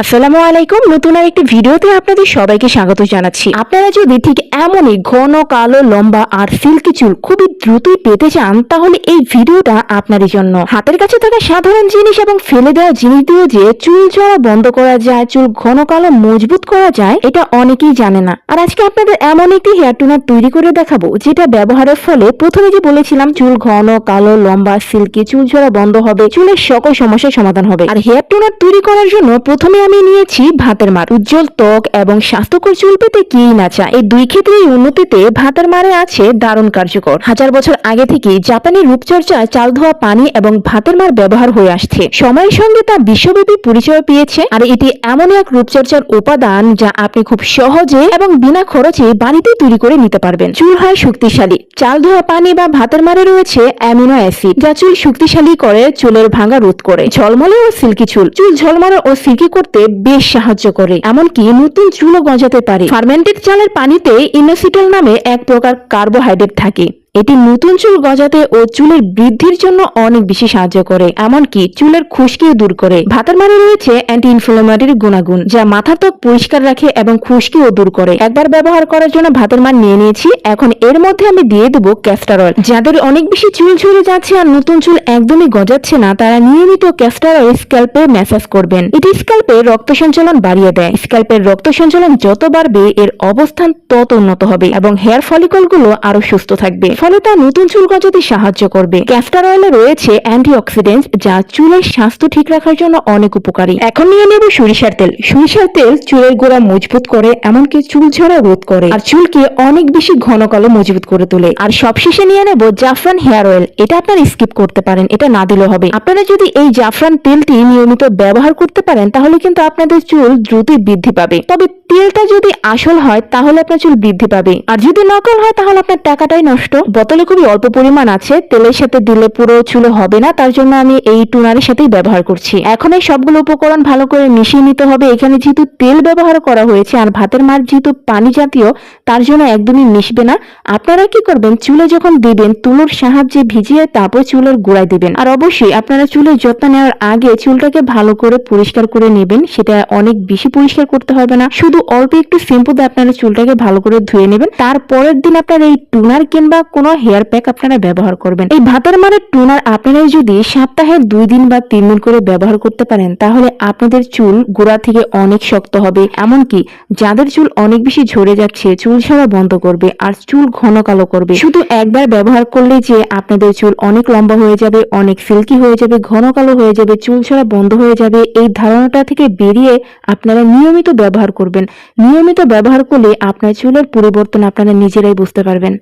আসসালামু আলাইকুম। নতুন আর একটি ভিডিওতে আপনাদের সবাইকে স্বাগত জানাচ্ছি। আপনারা যদি ঠিক এমনই ঘন, কালো, লম্বা আর সিল্কি চুল খুবই দ্রুতই পেতে চান, তাহলে এই ভিডিওটা আপনাদের জন্য। হাতের কাছে থাকা সাধারণ জিনিস এবং ফেলে দেওয়া জিনিস দিয়ে যে চুল ঝরা বন্ধ করা যায়, চুল ঘন, কালো, মজবুত করা যায়, এটা অনেকেই জানে না। আর আজকে আপনাদের এমন একটি হেয়ার টোনার তৈরি করে দেখাবো, যেটা ব্যবহারের ফলে প্রথমে যে বলেছিলাম, চুল ঘন, কালো, লম্বা, সিল্কি, চুল ঝরা বন্ধ হবে, চুলের সকল সমস্যার সমাধান হবে। আর হেয়ার টোনার তৈরি করার জন্য প্রথমে আমি নিয়েছি ভাতের মার, উজ্জ্বল ত্বক এবং স্বাস্থ্যকর চুল পেতে কি না চায় এই দুই ক্ষেত্রেই উন্নতিতে ভাতের মারে আছে দারুণ কার্যকর। হাজার বছর আগে থেকে জাপানি রূপচর্চায় চাল ধোয়া পানি এবং ভাতের মার ব্যবহার হয়ে আসছে। সময়ের সঙ্গে তা বিশ্বব্যাপী পরিচয় পেয়েছে আর এটি এমন এক রূপচর্চার উপাদান যা আপনি খুব সহজে এবং বিনা খরচে বাড়িতে তৈরি করে নিতে পারবেন। চুল হয় শক্তিশালী। চাল ধোয়া পানি বা ভাতের মারে রয়েছে অ্যামিনো অ্যাসিড, যা চুল শক্তিশালী করে চুলের ভাঙা রোধ করে। ঝলমলে ও সিল্কি চুল। চুল ঝলমলে ও সিল্কি করতে বেশ সাহায্য করে। এমনকি নতুন চুলও গজাতে পারে। ফার্মেন্টেড চালের পানিতে ইনোসিটল নামে এক প্রকার কার্বোহাইড্রেট থাকে। এটি নতুন চুল গজাতে ও চুলের বৃদ্ধির জন্য অনেক বেশি সাহায্য করে, এমনকি চুলের খুশকিও দূর করে। ভাতের মানে রয়েছে অ্যান্টি ইনফ্লামেটরি গুণাগুণ, যা মাথার ত্বক পরিষ্কার রাখে এবং খুশকিও দূর করে। একবার ব্যবহার করার জন্য ভাতের মান নিয়ে নিয়েছি, এখন এর মধ্যে আমি দিয়ে দেবো ক্যাস্টার অয়েল যাদের অনেক বেশি চুল ঝরে যাচ্ছে আর নতুন চুল একদমই গজাচ্ছে না, তারা নিয়মিত ক্যাস্টার অয়েল স্ক্যাল্পে ম্যাসাজ করবেন। এটি স্ক্যাল্পে রক্ত সঞ্চালন বাড়িয়ে দেয়। স্ক্যাল্পের রক্ত সঞ্চালন যত বাড়বে, এর অবস্থান তত উন্নত হবে এবং হেয়ার ফলিকলগুলো আরও সুস্থ থাকবে। ফলে তা নতুন চুল গজাতে সাহায্য করবে। ক্যাস্টার অয়েলে রয়েছে অ্যান্টিঅক্সিডেন্ট যা চুলের স্বাস্থ্য ঠিক রাখার জন্য অনেক উপকারী। এখন নিয়ে নেব সরিষার তেল। সরিষার তেল চুলের গোড়া মজবুত করে, এমনকি চুল ঝরা রোধ করে। আর চুলকে অনেক বেশি ঘন কালো মজবুত করে তোলে। আর সবশেষে নিয়ে নেব জাফরান হেয়ার অয়েল। এটা আপনারা স্কিপ করতে পারেন, এটা না দিলেও হবে। আপনারা যদি এই জাফরান তেলটি নিয়মিত ব্যবহার করতে পারেন, তাহলে কিন্তু আপনাদের চুল দ্রুতই বৃদ্ধি পাবে। তবে তেলটা যদি আসল হয়, তাহলে আপনার চুল বৃদ্ধি পাবে। আর যদি নকল হয়, তাহলে আপনার টাকাটাই নষ্ট। বোতলে খুবই অল্প পরিমাণ আছে, তেলের সাথে দিলে পুরো চুলে হবে না, তার জন্য আমি এই টুনারের সাথেই ব্যবহার করছি। এখন এই সবগুলো উপকরণ ভালো করে মিশিয়ে নিতে হবে, এখানে যেহেতু তেল ব্যবহার করা হয়েছে আর ভাতের মার যেহেতু পানি জাতীয়, তার জন্য একদমই মিশবে না। আপনারা কি করবেন, চুলে যখন দিবেন, তুলোর সাহায্যে ভিজিয়ে তারপর চুলের গোড়ায় দিবেন। আর অবশ্যই আপনারা চুলের যত্ন নেওয়ার আগে চুলটাকে ভালো করে পরিষ্কার করে নেবেন, সেটা অনেক বেশি পরিষ্কার করতে হবে না। শুধু অল্প একটু শ্যাম্পু দিয়ে আপনারা চুলটাকে ভালো করে ধুয়ে নেবেন। তারপরের দিন আপনারা এই টুনার কিংবা কোনো হেয়ার প্যাক আপনারা ব্যবহার করবেন। এই ভাতের মারের টুনার আপনারা যদি সপ্তাহে দুই দিন বা তিন দিন করে ব্যবহার করতে পারেন, তাহলে আপনাদের চুল গোড়া থেকে অনেক শক্ত হবে। এমনকি যাদের চুল অনেক বেশি ঝরে যাচ্ছে, চুল ঝরা বন্ধ করবে আর চুল ঘন কালো করবে। শুধু একবার ব্যবহার করলে যে আপনাদের চুল অনেক লম্বা হয়ে যাবে, অনেক সিল্কি হয়ে যাবে, ঘন কালো হয়ে যাবে, চুল ঝরা বন্ধ হয়ে যাবে, এই ধারণাটা থেকে বেরিয়ে আপনারা নিয়মিত ব্যবহার করবেন। নিয়মিত ব্যবহার করলে আপনার চুলের পরিবর্তন আপনারা নিজেরাই বুঝতে পারবেন।